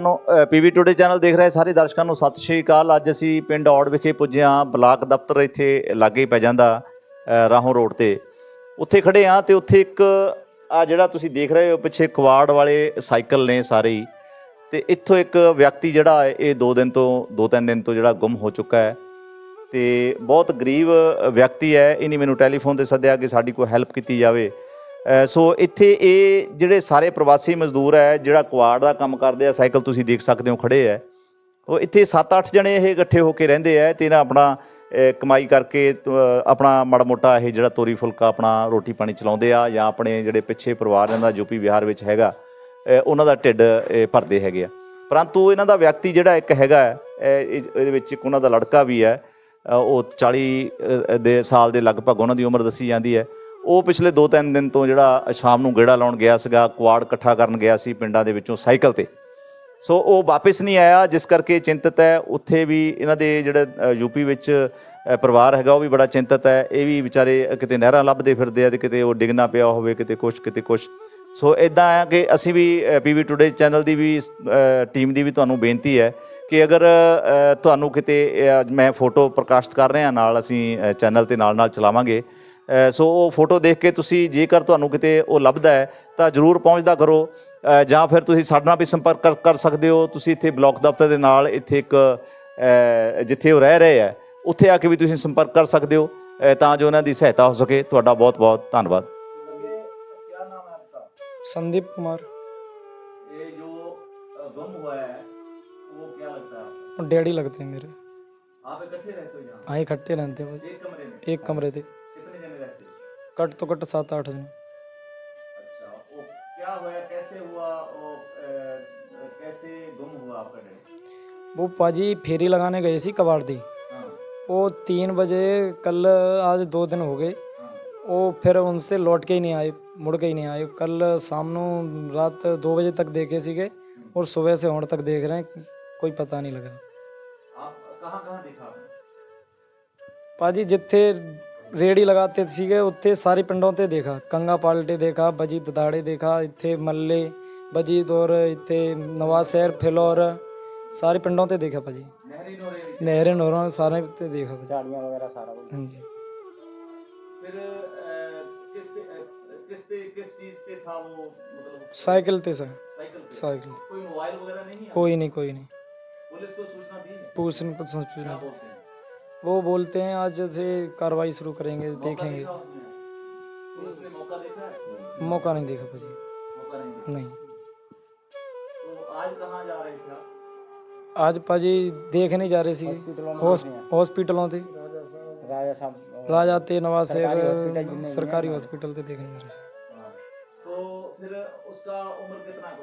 ਨੂੰ PV today channel ਦੇਖ ਰਹੇ ਸਾਰੇ ਦਰਸ਼ਕਾਂ ਨੂੰ ਸਤਿ ਸ਼੍ਰੀ ਅਕਾਲ। ਅੱਜ ਅਸੀਂ ਪਿੰਡ ਔੜ ਵਿਖੇ ਪੁੱਜੇ ਹਾਂ। ਬਲਾਕ ਦਫ਼ਤਰ ਇੱਥੇ ਲਾਗੇ ਹੀ ਪੈ ਜਾਂਦਾ ਰਾਹੋਂ ਰੋਡ ਤੇ। ਉੱਥੇ ਖੜੇ ਹਾਂ ਤੇ ਉੱਥੇ ਇੱਕ, ਆ ਜਿਹੜਾ ਤੁਸੀਂ ਦੇਖ ਰਹੇ ਹੋ, ਪਿੱਛੇ ਕਵਾੜ ਵਾਲੇ ਸਾਈਕਲ ਨੇ ਸਾਰੇ ਹੀ। ਤੇ ਇੱਥੋਂ ਇੱਕ ਵਿਅਕਤੀ ਜਿਹੜਾ ਇਹ 2 ਦਿਨ ਤੋਂ 2-3 ਦਿਨ ਤੋਂ ਜਿਹੜਾ ਗੁੰਮ ਹੋ ਚੁੱਕਾ ਹੈ। ਤੇ ਬਹੁਤ ਗਰੀਬ ਵਿਅਕਤੀ ਹੈ। ਇਹਨੇ ਮੈਨੂੰ ਟੈਲੀਫੋਨ ਤੇ ਸੱਦਿਆ ਕਿ ਸਾਡੀ ਕੋਈ ਹੈਲਪ ਕੀਤੀ ਜਾਵੇ। ਸੋ ਇੱਥੇ ਇਹ ਜਿਹੜੇ ਸਾਰੇ ਪ੍ਰਵਾਸੀ ਮਜ਼ਦੂਰ ਹੈ, ਜਿਹੜਾ ਕੁਆੜ ਦਾ ਕੰਮ ਕਰਦੇ ਆ, ਸਾਈਕਲ ਤੁਸੀਂ ਦੇਖ ਸਕਦੇ ਹੋ ਖੜੇ ਹੈ। ਉਹ ਇੱਥੇ 7-8 ਜਣੇ ਇਹ ਇਕੱਠੇ ਹੋ ਕੇ ਰਹਿੰਦੇ ਆ ਤੇ ਨਾ ਆਪਣਾ ਕਮਾਈ ਕਰਕੇ ਆਪਣਾ ਮਾੜਾ ਮੋਟਾ ਇਹ ਜਿਹੜਾ ਤੋਰੀ ਫੁਲਕਾ ਆਪਣਾ ਰੋਟੀ ਪਾਣੀ ਚਲਾਉਂਦੇ ਆ ਜਾਂ ਆਪਣੇ ਜਿਹੜੇ ਪਿੱਛੇ ਪਰਿਵਾਰ ਇਹਨਾਂ ਦਾ ਯੂਪੀ ਬਿਹਾਰ ਵਿੱਚ ਹੈਗਾ ਉਹਨਾਂ ਦਾ ਢਿੱਡ ਭਰਦੇ ਹੈਗੇ ਆ। ਪਰੰਤੂ ਇਹਨਾਂ ਦਾ ਵਿਅਕਤੀ ਜਿਹੜਾ ਇੱਕ ਹੈਗਾ ਇਹਦੇ ਵਿੱਚ ਇੱਕ ਉਹਨਾਂ ਦਾ ਲੜਕਾ ਵੀ ਹੈ ਉਹ 40 ਦੇ ਸਾਲ ਦੇ ਲਗਭਗ ਉਹਨਾਂ ਦੀ ਉਮਰ ਦੱਸੀ ਜਾਂਦੀ ਹੈ। ਉਹ ਪਿਛਲੇ 2-3 ਦਿਨ ਤੋਂ ਜਿਹੜਾ ਸ਼ਾਮ ਨੂੰ ਗੇੜਾ ਲਾਉਣ ਗਿਆ ਸੀਗਾ ਕੁਆੜ ਇਕੱਠਾ ਕਰਨ ਗਿਆ ਸੀ ਪਿੰਡਾਂ ਦੇ ਵਿੱਚੋਂ ਸਾਈਕਲ ਤੇ। ਸੋ ਉਹ ਵਾਪਸ ਨਹੀਂ ਆਇਆ, ਜਿਸ ਕਰਕੇ ਚਿੰਤਤ ਹੈ, ਉੱਥੇ ਵੀ ਇਹਨਾਂ ਦੇ ਜਿਹੜੇ ਯੂਪੀ ਵਿੱਚ ਪਰਿਵਾਰ ਹੈਗਾ, ਉਹ ਵੀ ਬੜਾ ਚਿੰਤਤ ਹੈ। ਇਹ ਵੀ ਵਿਚਾਰੇ ਕਿਤੇ ਨਹਿਰਾਂ ਲੱਭਦੇ ਫਿਰਦੇ ਆ ਤੇ ਕਿਤੇ ਉਹ ਡਿੱਗਣਾ ਪਿਆ ਹੋਵੇ, ਕਿਤੇ ਕੁਛ ਕਿਤੇ ਕੁਛ। ਸੋ ਇਦਾਂ ਆ ਕਿ ਅਸੀਂ ਵੀ ਪੀਵੀ ਟੁਡੇ ਚੈਨਲ ਦੀ ਵੀ ਟੀਮ ਦੀ ਵੀ ਤੁਹਾਨੂੰ ਬੇਨਤੀ ਹੈ ਕਿ ਅਗਰ ਤੁਹਾਨੂੰ ਕਿਤੇ ਮੈਂ ਫੋਟੋ ਪ੍ਰਕਾਸ਼ਿਤ ਕਰ ਰਿਹਾ, ਨਾਲ ਅਸੀਂ ਚੈਨਲ ਤੇ ਨਾਲ ਨਾਲ ਚਲਾਵਾਂਗੇ। ਸੋ ਉਹ ਫੋਟੋ ਦੇਖ ਕੇ ਤੁਸੀਂ ਜੇਕਰ ਤੁਹਾਨੂੰ ਕਿਤੇ ਉਹ ਲੱਭਦਾ ਹੈ ਤਾਂ ਜਰੂਰ ਪਹੁੰਚਦਾ ਕਰੋ ਅ, ਜਾਂ ਫਿਰ ਤੁਸੀਂ ਸਾਡੇ ਨਾਲ ਵੀ ਸੰਪਰਕ ਕਰ- ਕਰ ਸਕਦੇ ਹੋ ਤੁਸੀਂ ਇੱਥੇ ਬਲਾਕ ਦਫ਼ਤਰ ਦੇ ਨਾਲ ਇੱਥੇ ਇੱਕ ਅ, ਜਿੱਥੇ ਉਹ ਰਹਿ ਰਹੇ ਆ ਉੱਥੇ ਆ ਕੇ ਵੀ ਤੁਸੀਂ ਸੰਪਰਕ ਕਰ ਸਕਦੇ ਹੋ ਅ, ਤਾਂ ਜੋ ਉਹਨਾਂ ਦੀ ਸਹਾਇਤਾ ਹੋ ਸਕੇ ਤੁਹਾਡਾ ਬਹੁਤ ਬਹੁਤ ਧੰਨਵਾਦ क्या नाम है आपका संदीप कुमार ये जो गुम हुआ है वो क्या लगता है और डैडी लगते हैं मेरे आप इकट्ठे रहते हो यहाँ हाँ इकट्ठे रहते हैं भाई एक कमरे में एक कमरे थे कट तो कट सात आठ जन। वो पाजी फेरी लगाने गए सी कबाड़ दी। वो तीन बजे कल आज दो दिन हो गए। वो फिर उनसे लौट के ही नहीं आए मुड़ के ही नहीं आए। कल शाम रात दो बजे तक देखे सीगे और सुबह से और तक देख रहे हैं कोई पता नहीं लगा। आप कहाँ कहाँ देखा पाजी जिथे ਰੇੜੀ ਲਗਾਤੇ ਸੀਗੇ ਉੱਥੇ ਸਾਰੇ ਪਿੰਡੋਂ ਤੇ ਦੇਖਾ ਕੰਗਾ ਪਾਲਟੇ ਦੇਖਾ ਬਜੀ ਦਦਾੜੇ ਦੇਖਾ ਇੱਥੇ ਮੱਲੇ ਬਜੀ ਦੌਰ ਇੱਥੇ ਨਵਾਂ ਸ਼ਹਿਰ ਫਿਲੌਰ ਸਾਰੇ ਪਿੰਡੋਂ ਤੇ ਦੇਖਾ ਭਾਜੀ नहरी नोरे में ਨਹਿਰੇ ਨੋਰਾਂ ਸਾਰੇ ਤੇ ਦੇਖਾ ਭਾਜੀ ਝਾੜੀਆਂ ਵਗੈਰਾ ਸਾਰਾ ਕੁਝ ਹਾਂਜੀ फिर अ, किस पे अ, किस पे किस चीज पे था वो मतलब ਸਾਈਕਲ ਤੇ ਸਰ साइकिल पे ਸਾਈਕਲ कोई मोबाइल वगैरह नहीं है कोई नहीं कोई नहीं पुलिस को सूचना दी है पूछने को क्या पूछना बोलते हैं वो बोलते हैं आज से कार्रवाई शुरू करेंगे देखेंगे। मौका मौका नहीं देखा भाजी। नहीं, नहीं। तो आज जा रहे थे आज पाजी देखने जा रहे थे। हॉस्पिटलों थे। राजा ते नवासेर सरकारी हॉस्पिटल थे देखने जा रहे थे। हाँ। तो फिर उसका उम्र कितना है?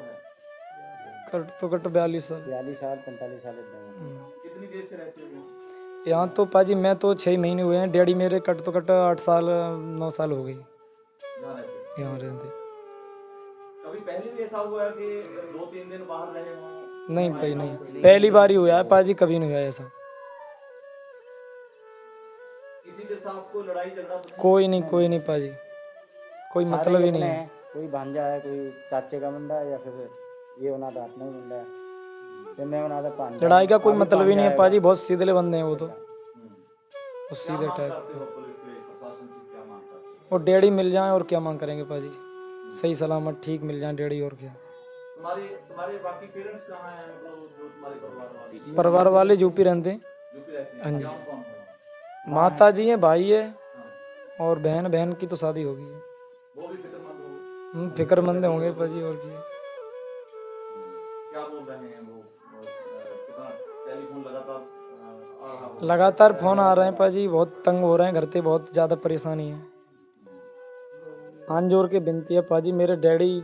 कट तो कट बयालीस साल। बयालीस साल पैंतालीस साल हम्म। कितनी देर से रहते हो? यहाँ तो पाजी मैं तो छः महीने हुए हैं। डैडी मेरे कट तो कट आठ साल नौ साल हो गई। यहाँ रहते। कभी पहले भी ऐसा हुआ कि दो तीन दिन बाहर रहे हो? नहीं भाई नहीं। पहली बार ही हुआ है पाजी कभी नहीं हुआ ऐसा। किसी के साथ कोई लड़ाई झगड़ा तो कोई नहीं कोई नहीं पाजी। कोई मतलब ही नहीं है। कोई भांजा है कोई चाचे का मुंडा या फिर ये होना डांटने का मुंडा है। लड़ाई का कोई मतलब ही नहीं है पाजी बहुत सीधे बंदे हैं वो तो वो सीधे टाइप और डेढ़ी मिल जाए और क्या मांग करेंगे पाजी सही सलामत ठीक मिल जाए डेढ़ी और क्या परिवार वाले यूपी रहते हैं जी माता जी है भाई है और बहन बहन की तो शादी होगी फिक्रमंद होंगे पाजी और क्या बोल रहे हैं वो लगातार फ़ोन आ रहे हैं पाजी बहुत तंग हो रहे हैं घर पे बहुत ज़्यादा परेशानी है। हाथ जोड़ के विनती है पाजी मेरे डैडी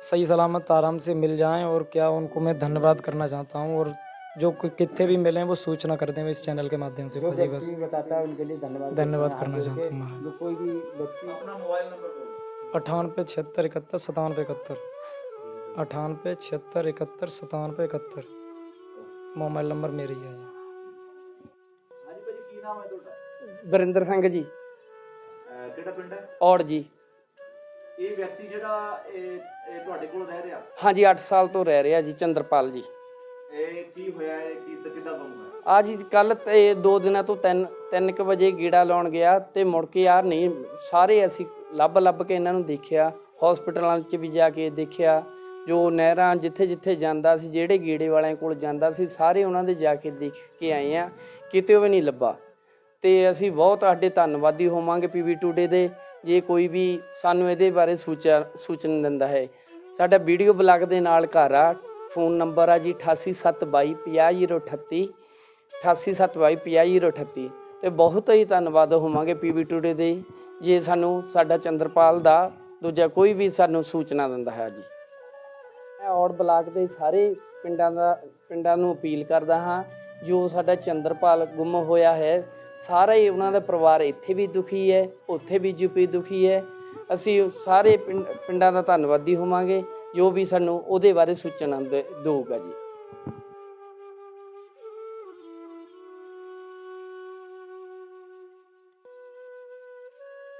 सही सलामत आराम से मिल जाएँ और क्या उनको मैं धन्यवाद करना चाहता हूँ और जो कितने भी मिले वो सूचना कर दें इस चैनल के माध्यम से जो पाजी बस। बताता है उनके लिए धन्यवाद धन्यवाद करना चाहता हूँ के महाराज। जो कोई भी व्यक्ति अपना मोबाइल नंबर अठानवे छिहत्तर इकहत्तर सतानवे इकहत्तर। अठानवे छिहत्तर इकहत्तर सतानवे इकहत्तर। मोबाइल नंबर मेरा ही। ਵਰਿੰਦਰ ਸਿੰਘ ਜੀ। ਕਿਹੜਾ ਪਿੰਡ ਹੈ? ਔੜ ਜੀ। ਇਹ ਵਿਅਕਤੀ ਜਿਹੜਾ ਇਹ ਤੁਹਾਡੇ ਕੋਲ ਰਹਿ ਰਿਹਾ? ਹਾਂਜੀ 8 ਸਾਲ ਤੋਂ ਰਹਿ ਰਿਹਾ ਜੀ ਚੰਦਰਪਾਲ ਜੀ। ਇਹ ਆ ਜੀ ਕੱਲ ਤੇ ਦੋ ਦਿਨਾਂ ਤੋਂ 3 3:00 ਵਜੇ ਗੀੜਾ ਲਾਉਣ ਗਿਆ ਤੇ ਮੁੜ ਕੇ ਯਾਰ ਨਹੀਂ ਸਾਰੇ ਅਸੀਂ ਲੱਭ ਲੱਭ ਕੇ ਇਹਨਾਂ ਨੂੰ ਦੇਖਿਆ ਹਸਪੀਟਲਾਂ 'ਚ ਵੀ ਜਾ ਕੇ ਦੇਖਿਆ ਜੋ ਨਹਿਰਾਂ ਜਿੱਥੇ ਜਿੱਥੇ ਜਾਂਦਾ ਸੀ ਜਿਹੜੇ ਗੀੜੇ ਵਾਲਿਆਂ ਕੋਲ ਜਾਂਦਾ ਸੀ ਸਾਰੇ ਉਹਨਾਂ ਦੇ ਜਾ ਕੇ ਦੇਖ ਕੇ ਆਏ ਆ ਕਿਤੇ ਵੀ ਨਹੀਂ ਲੱਭਾ। ਤੇ ਅਸੀਂ ਬਹੁਤ ਸਾਡੇ ਧੰਨਵਾਦੀ ਹੋਵਾਂਗੇ ਪੀਵੀ ਟੂਡੇ ਦੇ, ਜੇ ਕੋਈ ਵੀ ਸਾਨੂੰ ਇਹਦੇ ਬਾਰੇ ਸੂਚਾ, ਸੂਚਨਾ ਦਿੰਦਾ ਹੈ। ਸਾਡਾ ਵੀਡੀਓ ਬਲਾਗ ਦੇ ਨਾਲ ਘਰ ਆ, ਫੋਨ ਨੰਬਰ ਆ ਜੀ 8872500038 8872500038 ਤੇ ਬਹੁਤ ਹੀ ਧੰਨਵਾਦ ਹੋਵਾਂਗੇ ਪੀਵੀ ਟੂਡੇ ਦੇ, ਜੇ ਸਾਨੂੰ ਸਾਡਾ ਚੰਦਰਪਾਲ ਦਾ, ਦੂਜਾ ਕੋਈ ਵੀ ਸਾਨੂੰ ਸੂਚਨਾ ਦਿੰਦਾ ਹੈ ਜੀ। ਮੈਂ ਔੜ ਬਲਾਕ ਦੇ ਸਾਰੇ ਪਿੰਡਾਂ ਦਾ, ਪਿੰਡਾਂ ਨੂੰ ਅਪੀਲ ਕਰਦਾ ਹਾਂ ਜੋ ਸਾਡਾ ਚੰਦਰਪਾਲ ਗੁੰਮ ਹੋਇਆ ਹੈ, ਸਾਰਾ ਹੀ ਉਹਨਾਂ ਦਾ ਪਰਿਵਾਰ ਇੱਥੇ ਵੀ ਦੁਖੀ ਹੈ, ਉੱਥੇ ਵੀ ਯੂਪੀ ਦੁਖੀ ਹੈ। ਅਸੀਂ ਸਾਰੇ ਪਿੰਡ- ਪਿੰਡਾਂ ਦਾ ਧੰਨਵਾਦੀ ਹੋਵਾਂਗੇ, ਜੋ ਵੀ ਸਾਨੂੰ ਉਹਦੇ ਬਾਰੇ ਸੂਚਨਾ ਦੇ- ਦਊਗਾ ਜੀ।